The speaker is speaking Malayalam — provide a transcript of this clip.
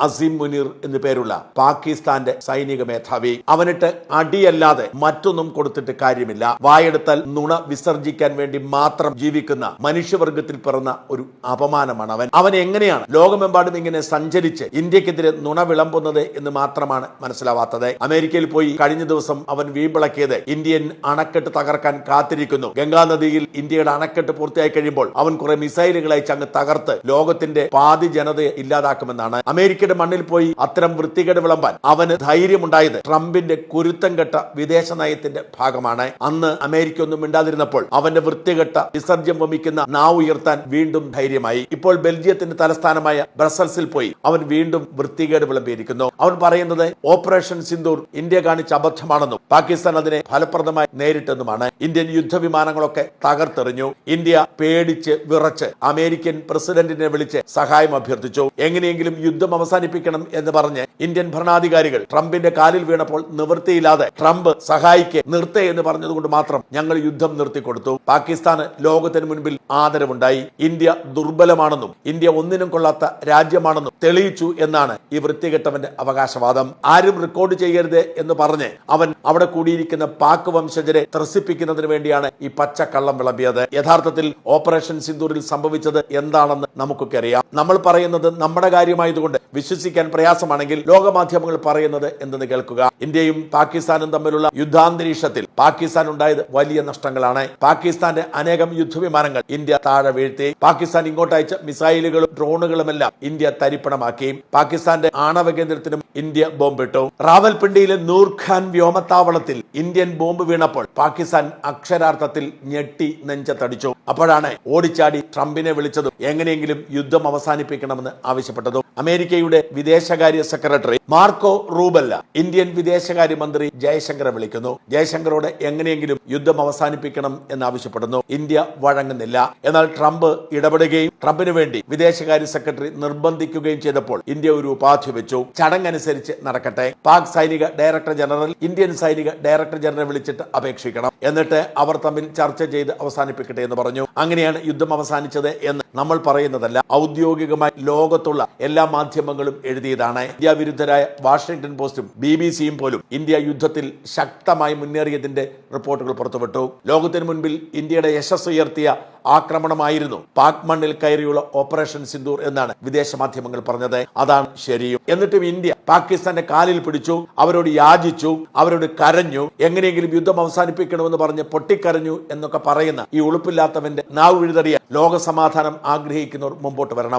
അസീം മുനീർ എന്നു പേരുള്ള പാകിസ്ഥാന്റെ സൈനിക മേധാവി. അവനിട്ട് അടിയല്ലാതെ മറ്റൊന്നും കൊടുത്തിട്ട് കാര്യമില്ല. വായെടുത്താൽ നുണ വിസർജിക്കാൻ വേണ്ടി മാത്രം ജീവിക്കുന്ന മനുഷ്യവർഗത്തിൽ പിറന്ന ഒരു അപമാനമാണ് അവൻ. അവൻ എങ്ങനെയാണ് ലോകമെമ്പാടും ഇങ്ങനെ സഞ്ചരിച്ച് ഇന്ത്യക്കെതിരെ നുണ വിളമ്പുന്നത് എന്ന് മാത്രമാണ് മനസ്സിലാവാത്തത്. അമേരിക്കയിൽ പോയി കഴിഞ്ഞ ദിവസം അവൻ വീമ്പിളക്കിയത് ഇന്ത്യൻ അണക്കെട്ട് തകർക്കാൻ കാത്തിരിക്കുന്നു. ഗംഗാനദിയിൽ ഇന്ത്യയുടെ അണക്കെട്ട് പൂർത്തിയായി കഴിയുമ്പോൾ അവൻ കുറെ മിസൈലുകളായി ചങ്ങ് തകർത്ത് ലോകത്തിന്റെ പാതി ജനതയെ ഇല്ലാതാക്കുമെന്നാണ്. അമേരിക്കയുടെ മണ്ണിൽ പോയി അത്തരം വൃത്തികേട് വിളമ്പാൻ അവന് ധൈര്യമുണ്ടായത് ട്രംപിന്റെ കുരുത്തം കെട്ട വിദേശ നയത്തിന്റെ ഭാഗമാണ്. അന്ന് അമേരിക്ക ഒന്നും മിണ്ടാതിരുന്നപ്പോൾ അവന്റെ വൃത്തികെട്ട വിസർജ്യം വമിക്കുന്ന നാവ് ഉയർത്താൻ വീണ്ടും ധൈര്യമായി. ഇപ്പോൾ ബെൽജിയത്തിന്റെ തലസ്ഥാനമായ ബ്രസൽസിൽ പോയി അവൻ വീണ്ടും വൃത്തികേട് വിളമ്പിയിരിക്കുന്നു. അവൻ പറയുന്നത് ഓപ്പറേഷൻ സിന്ദൂർ ഇന്ത്യ കാണിച്ച അബദ്ധമാണെന്നും പാകിസ്ഥാൻ അതിനെ ഫലപ്രദമായി നേരിട്ടെന്നുമാണ്. ഇന്ത്യൻ യുദ്ധവിമാനങ്ങളൊക്കെ തകർത്തെറിഞ്ഞു. ഇന്ത്യ പേടിച്ച് വിറച്ച് അമേരിക്കൻ പ്രസിഡന്റിനെ വിളിച്ച് സഹായം അഭ്യർത്ഥിച്ചു. എങ്ങനെയെങ്കിലും യുദ്ധം അവസാനിപ്പിക്കണം എന്ന് പറഞ്ഞ് ഇന്ത്യൻ ഭരണാധികാരികൾ ട്രംപിന്റെ കാലിൽ വീണപ്പോൾ നിവൃത്തിയില്ലാതെ ട്രംപ് സഹായിക്ക് നിർത്തേ എന്ന് പറഞ്ഞതുകൊണ്ട് മാത്രം ഞങ്ങൾ യുദ്ധം നിർത്തിക്കൊടുത്തു. പാകിസ്ഥാന് ലോകത്തിന് മുൻപിൽ ആദരവുണ്ടായി. ഇന്ത്യ ദുർബലമാണെന്നും ഇന്ത്യ ഒന്നിനും കൊള്ളാത്ത രാജ്യമാണെന്നും തെളിയിച്ചു എന്നാണ് ഈ വൃത്തികെട്ടവന്റെ അവകാശവാദം. ആരും റെക്കോർഡ് ചെയ്യരുത് എന്ന് പറഞ്ഞ് അവൻ അവിടെ കൂടിയിരിക്കുന്ന പാക് വംശജരെ ത്രസിപ്പിക്കുന്നതിന് വേണ്ടിയാണ് ഈ പച്ചക്കള്ളം വിളമ്പിയത്. യഥാർത്ഥത്തിൽ ഓപ്പറേഷൻ സിന്ദൂരിൽ സംഭവിച്ചത് എന്താണെന്ന് നമുക്കൊക്കെ അറിയാം. നമ്മൾ പറയുന്നത് നമ്മുടെ കാര്യമായതുകൊണ്ട് വിശ്വസിക്കാൻ പ്രയാസമാണെങ്കിൽ ലോകമാധ്യമങ്ങൾ പറയുന്നത് എന്തെന്ന് കേൾക്കുക. ഇന്ത്യയും പാകിസ്ഥാനും തമ്മിലുള്ള യുദ്ധാന്തരീക്ഷത്തിൽ പാകിസ്ഥാൻ ഉണ്ടായത് വലിയ നഷ്ടങ്ങളാണ്. പാകിസ്ഥാന്റെ അനേകം യുദ്ധവിമാനങ്ങൾ ഇന്ത്യ താഴെ വീഴ്ത്തി. പാകിസ്ഥാൻ ഇങ്ങോട്ട് അയച്ച മിസൈലുകളും ഡ്രോണുകളുമെല്ലാം ഇന്ത്യ തരിപ്പണമാക്കി. പാകിസ്ഥാന്റെ ആണവ കേന്ദ്രത്തിനും ഇന്ത്യ ബോംബിട്ടു. റാവൽപിണ്ടിയിലെ നൂർഖാൻ വ്യോമത്താവളത്തിൽ ഇന്ത്യൻ ബോംബ് വീണപ്പോൾ പാകിസ്ഥാൻ അക്ഷരാർത്ഥത്തിൽ ഞെട്ടി നെഞ്ചത്തടിച്ചു. അപ്പോഴാണ് ഓടിച്ചാടി ട്രംപിനെ വിളിച്ചതും എങ്ങനെയെങ്കിലും യുദ്ധം അവസാനിപ്പിക്കണമെന്ന് ആവശ്യപ്പെട്ടതും. അമേരിക്കയുടെ വിദേശകാര്യ സെക്രട്ടറി മാർക്കോ റൂബല്ല ഇന്ത്യൻ വിദേശകാര്യമന്ത്രി ജയശങ്കറെ വിളിക്കുന്നു. ജയശങ്കറോട് എങ്ങനെയെങ്കിലും യുദ്ധം അവസാനിപ്പിക്കണം എന്നാവശ്യപ്പെടുന്നു. ഇന്ത്യ വഴങ്ങുന്നില്ല. എന്നാൽ ട്രംപ് ഇടപെടുകയും ട്രംപിന് വേണ്ടി വിദേശകാര്യ സെക്രട്ടറി നിർബന്ധിക്കുകയും ചെയ്തപ്പോൾ ഇന്ത്യ ഒരു ഉപാധി വെച്ചു. ചടങ്ങനുസരിച്ച് നടക്കട്ടെ. പാക് സൈനിക ഡയറക്ടർ ജനറൽ ഇന്ത്യൻ സൈനിക ഡയറക്ടർ ജനറൽ വിളിച്ചിട്ട് അപേക്ഷിക്കണം. എന്നിട്ട് അവർ തമ്മിൽ ചർച്ച ചെയ്ത് അവസാനിപ്പിക്കട്ടെ എന്ന് പറഞ്ഞു. അങ്ങനെയാണ് യുദ്ധം അവസാനിച്ചത് എന്ന് നമ്മൾ പറയുന്നതല്ല. ഔദ്യോഗികമായി ലോകത്തുള്ള എല്ലാ മാധ്യമങ്ങളും എഴുതിയതാണ്. ഇന്ത്യ വിരുദ്ധരായ വാഷിംഗ്ടൺ പോസ്റ്റും ബി ബി സിയും പോലും ഇന്ത്യ യുദ്ധത്തിൽ ശക്തമായി മുന്നേറിയതിന്റെ റിപ്പോർട്ടുകൾ പുറത്തുവിട്ടു. ലോകത്തിന് മുൻപിൽ ഇന്ത്യയുടെ യശസ് ഉയർത്തിയ ആക്രമണമായിരുന്നു. പാക് മണ്ണിൽ കയറിയുള്ള ഓപ്പറേഷൻ സിന്ദൂർ എന്നാണ് വിദേശ മാധ്യമങ്ങൾ പറഞ്ഞത്. അതാണ് ശരിയും. എന്നിട്ടും ഇന്ത്യ പാകിസ്ഥാന്റെ കാലിൽ പിടിച്ചു അവരോട് യാചിച്ചു അവരോട് കരഞ്ഞു എങ്ങനെയെങ്കിലും യുദ്ധം അവസാനിപ്പിക്കണമെന്ന് പറഞ്ഞ് പൊട്ടിക്കരഞ്ഞു എന്നൊക്കെ പറയുന്ന ഈ ഉളുപ്പില്ലാത്തവന്റെ നാവ് വിഴുതറിയ ലോകസമാധാനം ആഗ്രഹിക്കുന്നവർ മുമ്പോട്ട് വരണം.